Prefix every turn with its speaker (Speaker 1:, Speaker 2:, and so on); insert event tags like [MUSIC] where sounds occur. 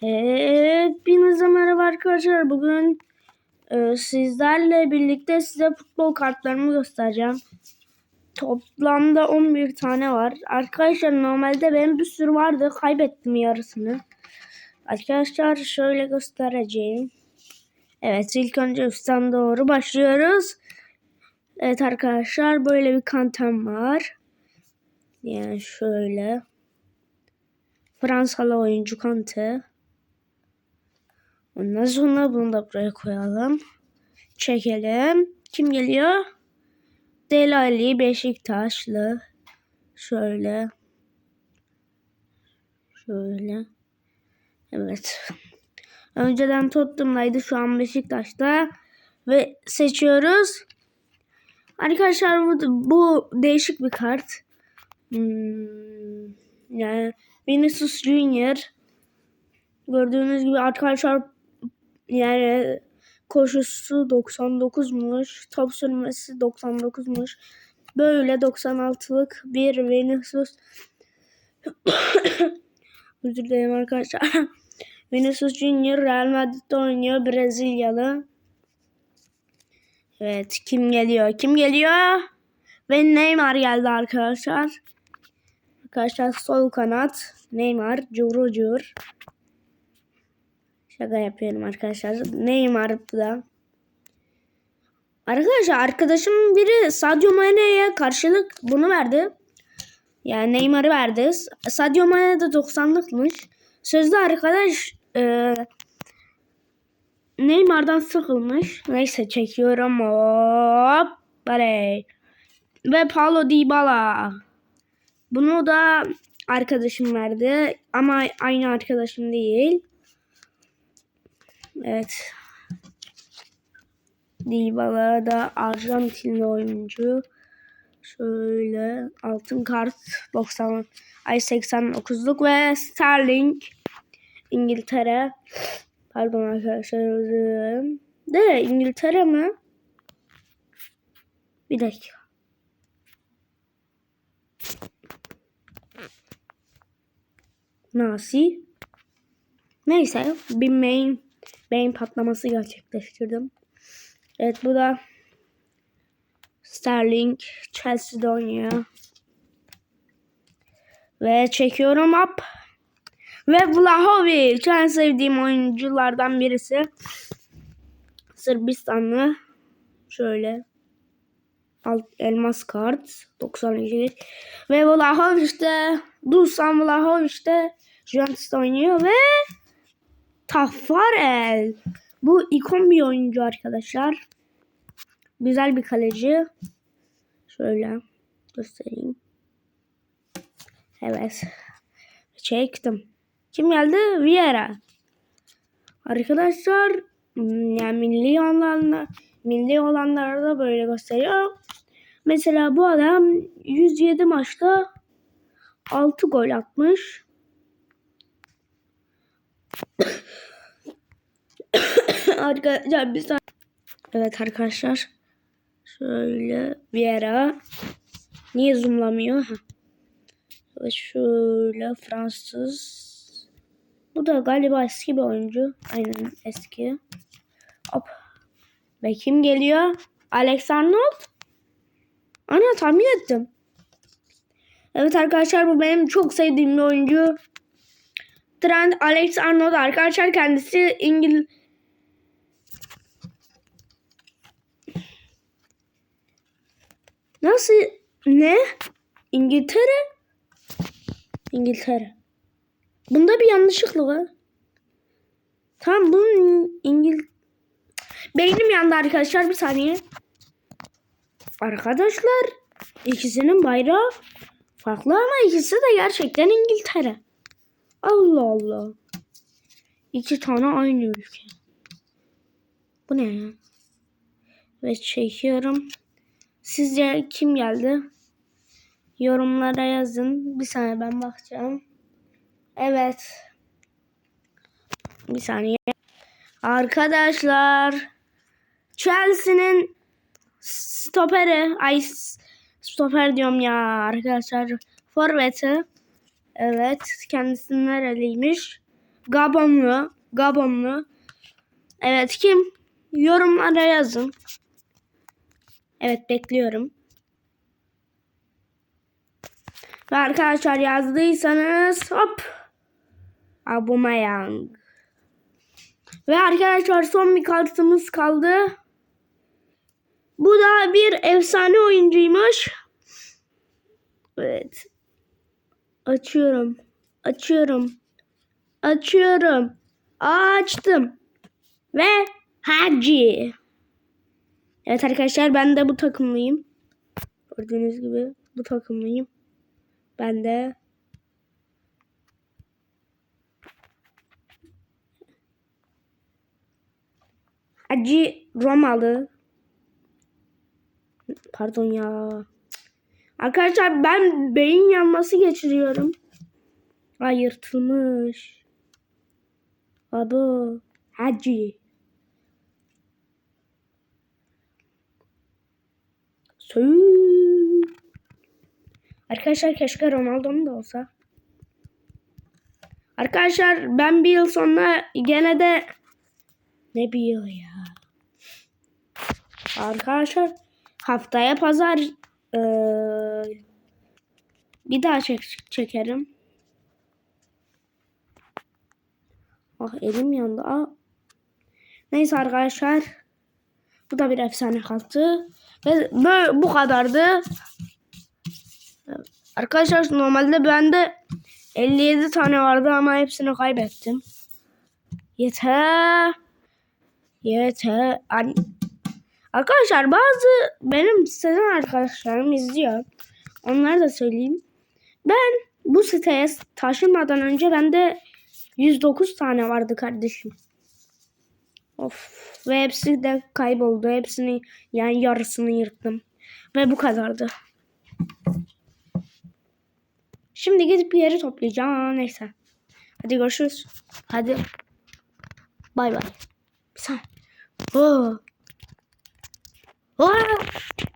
Speaker 1: Hepinize merhaba arkadaşlar. Bugün e, sizlerle birlikte size futbol kartlarımı göstereceğim. Toplamda 11 tane var. Arkadaşlar normalde benim bir sürü vardı. Kaybettim yarısını. Arkadaşlar şöyle göstereceğim. Evet ilk önce üstten doğru başlıyoruz. Evet arkadaşlar böyle bir kantem var. Yani şöyle. Fransalı oyuncu Kante. Ondan sonra bunu da buraya koyalım. Çekelim. Kim geliyor? Delali Beşiktaşlı. Şöyle. Şöyle. Evet. Önceden Tottenham'daydı. Şu an Beşiktaş'ta. Ve seçiyoruz. Arkadaşlar bu, bu değişik bir kart. Hmm, yani Vinicius Junior. Gördüğünüz gibi arkadaşlar yani koşusu 99'muş. Top sürmesi 99'muş. Böyle 96'lık bir Vinicius [COUGHS] Özür dilerim arkadaşlar. [COUGHS] Vinicius Junior Real Madrid'de oynuyor. Brezilyalı. Evet kim geliyor? Kim geliyor? Ve Neymar geldi arkadaşlar. Arkadaşlar sol kanat Neymar curu cur. Şaka yapıyorum arkadaşlar. Neymar da. Arkadaşlar arkadaşım biri Sadio Mane'ye karşılık bunu verdi. Yani Neymar'ı verdi. Sadio Mane de 90'lıkmış. Sözde arkadaş e, Neymar'dan sıkılmış. Neyse çekiyorum. Hop. Barey. Ve Paulo Dybala. Bunu da arkadaşım verdi. Ama aynı arkadaşım değil. Evet. Dybala da Arjantinli oyuncu. Şöyle altın kart 90 ay 89'luk ve Sterling İngiltere. Pardon arkadaşlar özür dilerim. De İngiltere mi? Bir dakika. Nasi. Neyse bir main beyin patlaması gerçekleştirdim. Evet bu da Sterling Chelsea'de oynuyor. Ve çekiyorum up. Ve Vlahovic en sevdiğim oyunculardan birisi. Sırbistanlı. Şöyle. Alt, elmas kart. 92. Ve Vlahovic de Dusan Vlahovic de Juventus'ta oynuyor ve Tafarel. Bu ikon bir oyuncu arkadaşlar. Güzel bir kaleci. Şöyle göstereyim. Evet. Çektim. Kim geldi? Vieira. Arkadaşlar yani milli olanlar milli olanları da böyle gösteriyor. Mesela bu adam 107 maçta 6 gol atmış. Arkadaşlar bir saniye. Evet arkadaşlar. Şöyle Vieira. Niye zoomlamıyor? Ha. Şöyle Fransız. Bu da galiba eski bir oyuncu. Aynen eski. Hop. Ve kim geliyor? Alex Arnold. Ana tahmin ettim. Evet arkadaşlar bu benim çok sevdiğim bir oyuncu. Trent Alex Arnold arkadaşlar kendisi İngil Nasıl ne? İngiltere? İngiltere. Bunda bir yanlışlık var. Tamam bunun İngil Beynim yandı arkadaşlar bir saniye. Arkadaşlar ikisinin bayrağı farklı ama ikisi de gerçekten İngiltere. Allah Allah. İki tane aynı ülke. Bu ne ya? Ve çekiyorum. Sizce kim geldi? Yorumlara yazın. Bir saniye ben bakacağım. Evet. Bir saniye. Arkadaşlar. Chelsea'nin stoperi. Ay stoper diyorum ya arkadaşlar. Forveti. Evet. Kendisi nereliymiş? Gabonlu. Gabonlu. Evet kim? Yorumlara yazın. Evet bekliyorum. Ve arkadaşlar yazdıysanız hop. Aubameyang. Ve arkadaşlar son bir kartımız kaldı. Bu da bir efsane oyuncuymuş. Evet. Açıyorum. Açıyorum. Açıyorum. Açtım. Ve Hacı. Evet arkadaşlar ben de bu takımlıyım. Gördüğünüz gibi bu takımlıyım. Ben de Hacı Romalı. Pardon ya. Arkadaşlar ben beyin yanması geçiriyorum. Ay yırtılmış. Baba. Hacı. Sü- Arkadaşlar keşke Ronaldo'nun da olsa. Arkadaşlar ben bir yıl sonra gene de ne bir yıl ya. Arkadaşlar haftaya pazar eee, bir daha çek çekerim. Ah elim yandı. Ah. Neyse arkadaşlar. Bu da bir efsane kalktı. Ve böyle bu kadardı. Arkadaşlar normalde bende 57 tane vardı ama hepsini kaybettim. Yeter. Yeter. An- Arkadaşlar bazı benim siteden arkadaşlarım izliyor. Onları da söyleyeyim. Ben bu siteye taşınmadan önce bende 109 tane vardı kardeşim. Of. Ve hepsi de kayboldu. Hepsini yani yarısını yırttım. Ve bu kadardı. Şimdi gidip bir yeri toplayacağım. Neyse. Hadi görüşürüz. Hadi. Bay bay. Sen. Oh. Left!